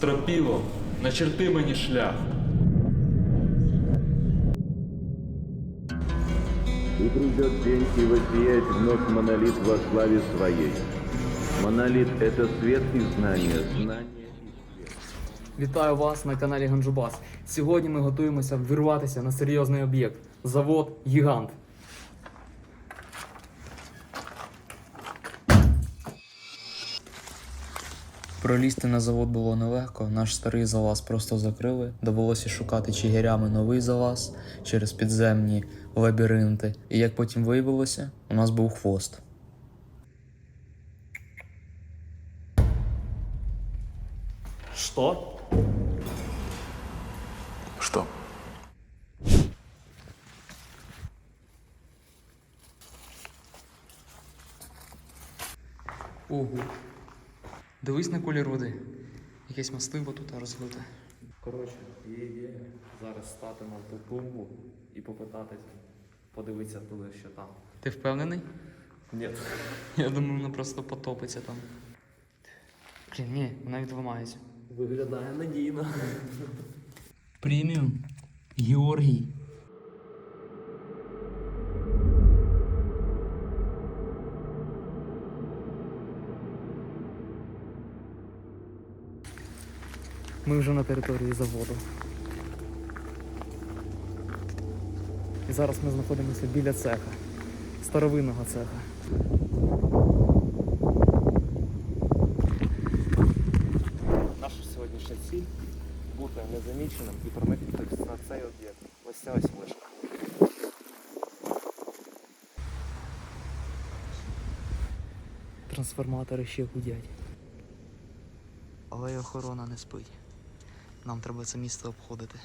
Стропіло, начерти мені шлях. И придет день, и воссияет вновь монолит во славе своей. Монолит — это свет и знание, знание и свет. Вітаю вас на каналі Ганджубас. Сьогодні ми готуємося вирватися на серйозний об'єкт завод Гігант. Пролізти на завод було нелегко, наш старий залаз просто закрили. Довелося шукати чигирями новий залаз через підземні лабіринти. І як потім виявилося, у нас був хвост. Що? Що? Ого. Дивись на колір води. Якесь мастиво тут розлите. Коротше, є ідея зараз стати на ту тумбу і попитатися, подивитися туди, що там. Ти впевнений? Ні. Я думаю, вона просто потопиться там. Блін, ні, вона відламається. Виглядає надійно. Преміум. Георгій. Ми вже на території заводу. І зараз ми знаходимося біля цеха. Старовинного цеха. Наша сьогоднішня ціль бути незаміченим і проникнути на цей об'єкт. Ось ця ось вишка. Трансформатори ще гудять. Але й охорона не спить. Нам треба це місце обходити.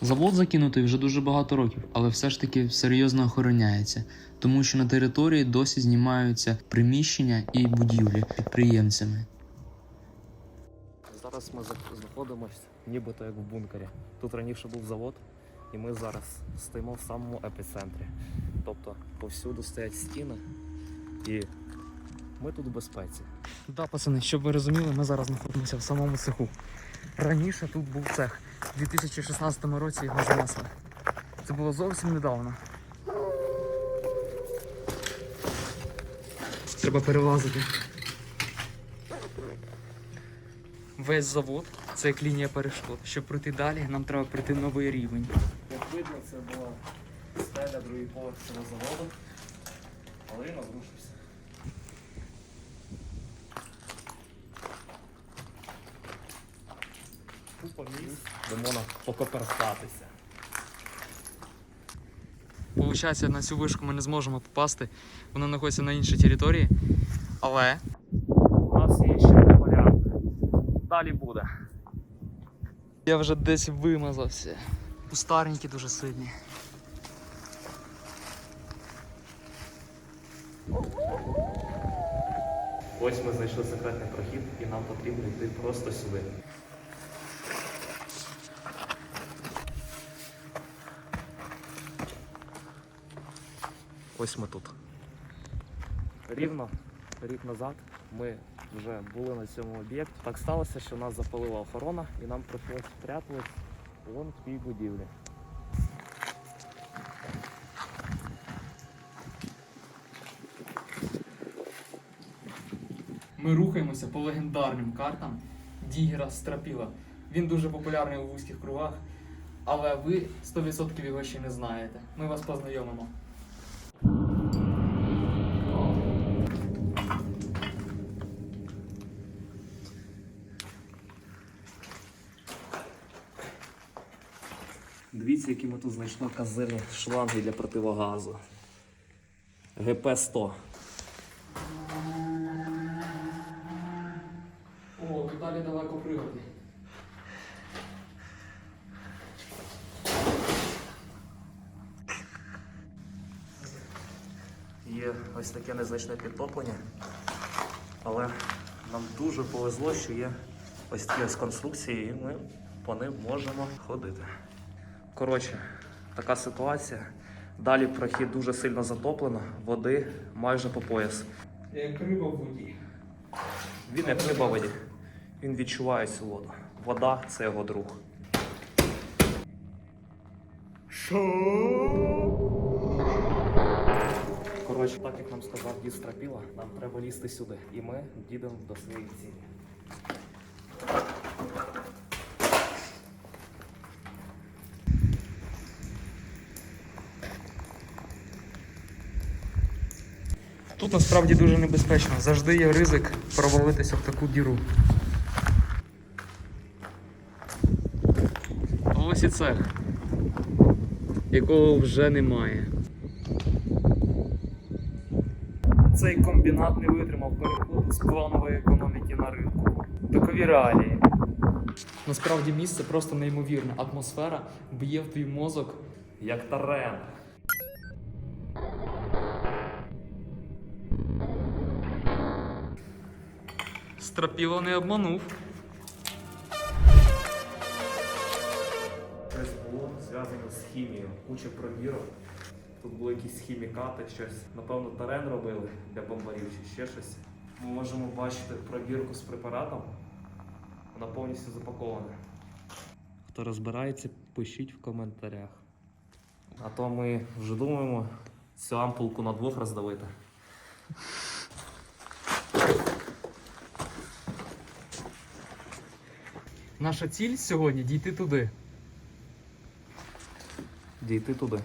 Завод закинутий вже дуже багато років, але все ж таки серйозно охороняється, тому що на території досі знімаються приміщення і будівлі підприємцями. Зараз ми знаходимося нібито як в бункері. Тут раніше був завод, і ми зараз стоїмо в самому епіцентрі. Тобто повсюду стоять стіни, і ми тут в безпеці. Да, пацани, щоб ви розуміли, ми зараз знаходимося в самому цеху. Раніше тут був цех. У 2016 році його знесли. Це було зовсім недавно. Треба перелазити. Весь завод це як лінія перешкод. Щоб пройти далі, нам треба пройти новий рівень. Видно, це була стеля другий поверх цього заводу, але він розрушився. Купа місць, де можна покоперсатися. Получається, на цю вишку ми не зможемо попасти. Вона знаходиться на іншій території. Але У нас є ще один варіант. Далі буде. я вже десь вимазався. Кустарники дуже сильні. Ось ми знайшли секретний прохід і нам потрібно йти просто сюди. Ось ми тут. Рівно рік назад ми вже були на цьому об'єкті. Так сталося, що нас запалила охорона і нам прийшлося спрятатись вон в тій будівлі. Ми рухаємося по легендарним картам Дігера Страпіла. Він дуже популярний у вузьких кругах, але ви 100% його ще не знаєте. Ми вас познайомимо. Дивіться, які ми тут знайшли казирні шланги для противогазу. ГП-100. О, тут далі далеко пригоди. Є ось таке незначне підтоплення, але нам дуже повезло, що є ось такі ось конструкції, і ми по ним можемо ходити. Коротше, така ситуація. Далі прохід дуже сильно затоплено, води майже по пояс. Як риба в воді. Він як риба в воді. Він відчуває цю воду. Вода це його друг. Коротше, так як нам сказав дід Стропіла, нам треба лізти сюди. І ми дійдемо до своєї цілі. Тут насправді дуже небезпечно. Завжди є ризик провалитися в таку діру. Ось і цех, якого вже немає. Цей комбінат не витримав переходу з планової економіки на ринку. Такові реалії. Насправді місце просто неймовірне. Атмосфера б'є в твій мозок. Як тарен. Стропіло не обманув. Щось було зв'язано з хімією. Куча пробірок. Тут були якісь хімікати, щось. Напевно, тарен робили для бомбарів чи ще щось. Ми можемо бачити пробірку з препаратом. Вона повністю запакована. Хто розбирається, пишіть в коментарях. А то ми вже думаємо цю ампулку на двох роздавити. Наша ціль сьогодні дійти туди. Дійти туди.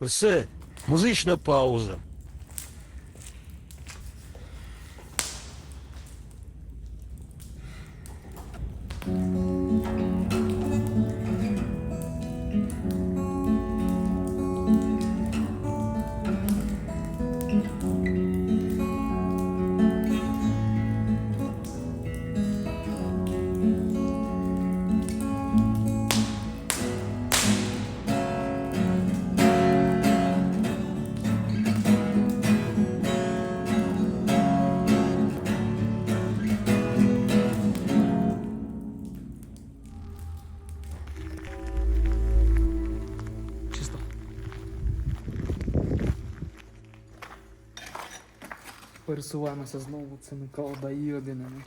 Все, музична пауза. Пересуваємося знову цими колдоїбінами.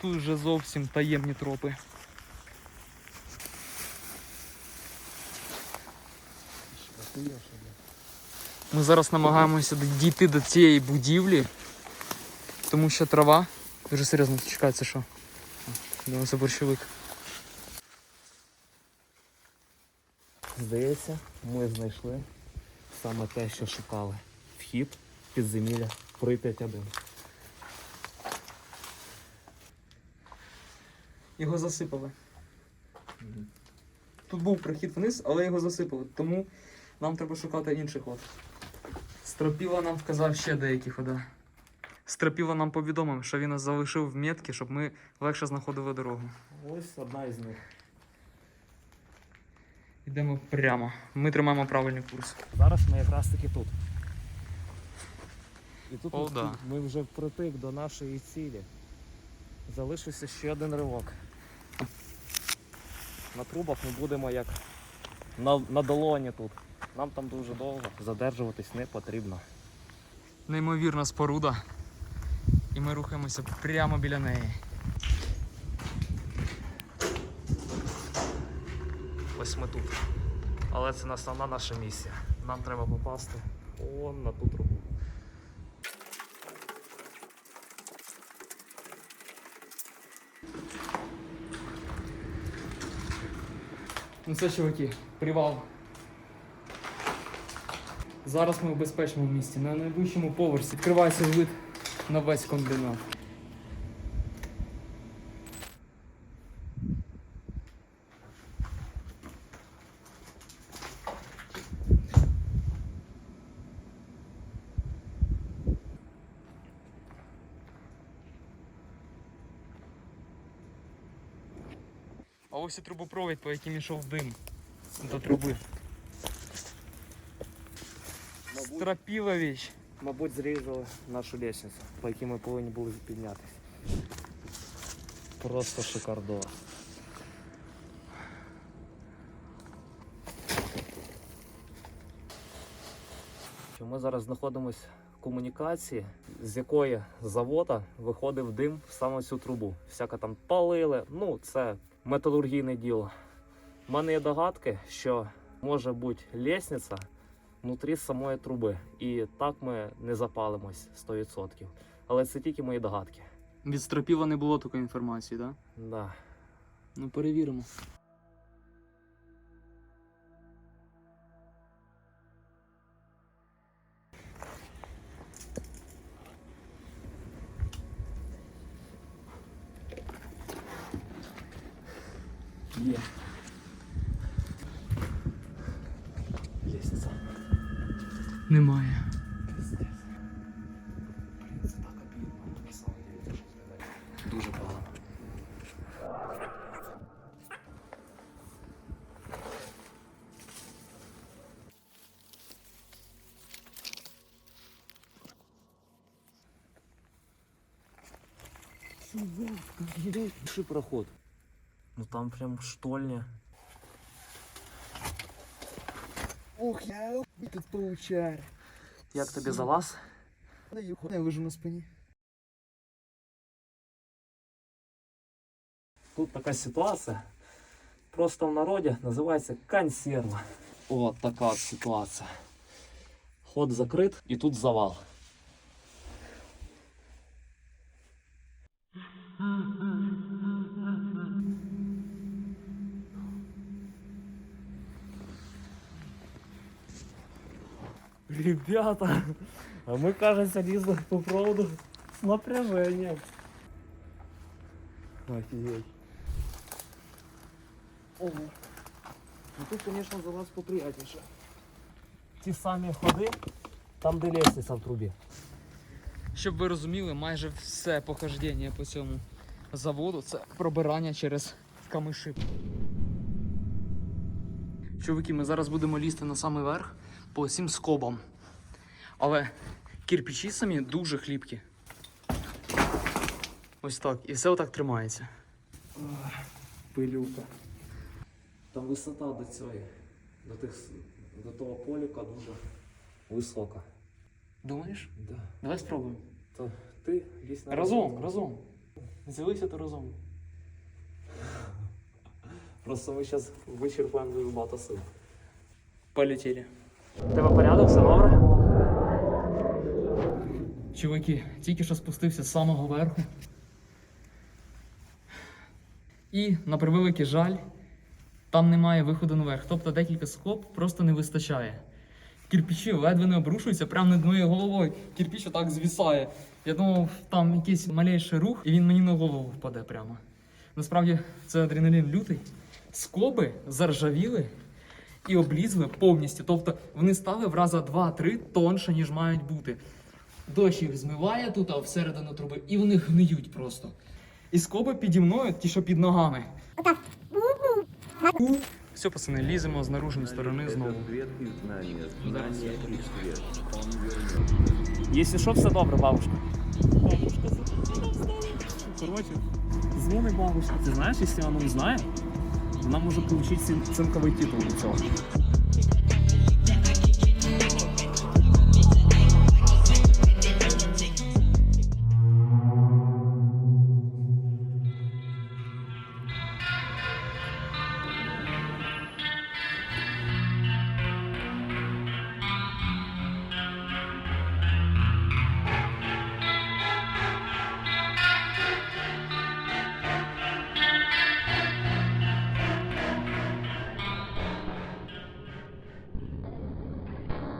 Тут вже зовсім таємні тропи. Ми зараз намагаємося дійти до цієї будівлі, тому що трава. Дуже серйозно це що? Думаю, борщовик. Здається, ми знайшли саме те, що шукали. Вхід підземілля Прип'ять 1. Його засипали. Тут був прохід вниз, але його засипали, тому нам треба шукати інший ход. Стропіла нам вказав ще деякі хода. Стропіла нам повідомив, що він нас залишив в метки, щоб ми легше знаходили дорогу. Ось одна із них. Йдемо прямо. Ми тримаємо правильний курс. Зараз ми якраз таки тут. І тут О, ми, да. ми вже впритик до нашої цілі. Залишився ще один ривок. На трубах ми будемо як на, на долоні тут. Нам там дуже довго задержуватись не потрібно. Неймовірна споруда. І ми рухаємося прямо біля неї. Ось ми тут. Але це основна наша місія. Нам треба попасти он на ту трубу. Ну це чуваки, привал. Зараз ми в безпечному місці. На найвищому поверсі відкривається вид на весь комбінат. ось і трубопровід, по яким йшов дим до труби. Страпілович. Мабуть, зрізали нашу лісницю, по якій ми повинні були піднятися. Просто шикардово. Ми зараз знаходимося в комунікації, з якої завода виходив дим в саме цю трубу. Всяка там палили, ну це металургійне діло. У мене є догадки, що може бути лісниця внутрі самої труби. І так ми не запалимось 100%. Але це тільки мої догадки. Від стропіва не було такої інформації, так? Да? Да. Ну перевіримо. Є. Немає. Це деле, дуже погано. Проход. Ну там прям штольня. Ох, я тут паучар. Як тобі залаз? Я лежу на спині. Тут така ситуація. Просто в народі називається консерва. От така от ситуація. Ход закрит і тут завал. Ребята, а мы, кажется, лезли по проводу с напряжением. Офигеть. Ого. Ну тут, конечно, залаз поприятніше. Ті самі ходи, там де лестниця в трубі. Щоб ви розуміли, майже все похождення по цьому заводу це пробирання через камиші. Чуваки, ми зараз будемо лізти на самий верх по цим скобам. Але кирпичі самі дуже хліпкі. Ось так. І все отак тримається. Пилюка. Там висота до цієї, до, тих, до того полюка дуже висока. Думаєш? Да. Давай спробуємо. То ти лізь на Разом, разом. Взялися то разом. Просто ми зараз вичерпаємо дуже багато сил. Полетіли. Тебе порядок, все добре? Чуваки, тільки що спустився з самого верху. І, на превеликий жаль, там немає виходу наверх. Тобто декілька скоб просто не вистачає. Кирпичі ледве не обрушуються прямо над моєю головою. Кирпіч отак звісає. Я думав, там якийсь малейший рух, і він мені на голову впаде прямо. Насправді це адреналін лютий. Скоби заржавіли і облізли повністю. Тобто вони стали в раза 2-3 тонше, ніж мають бути. Дощ їх змиває тут, а всередину труби, і вони гниють просто. І скоби піді мною, ті, що під ногами. Все, пацани, ліземо з наружної сторони знову. Якщо що, все добре, бабушка. Коротше, дзвони бабушка. Ти знаєш, якщо вона не знає, вона може отримати цинковий титул від цього.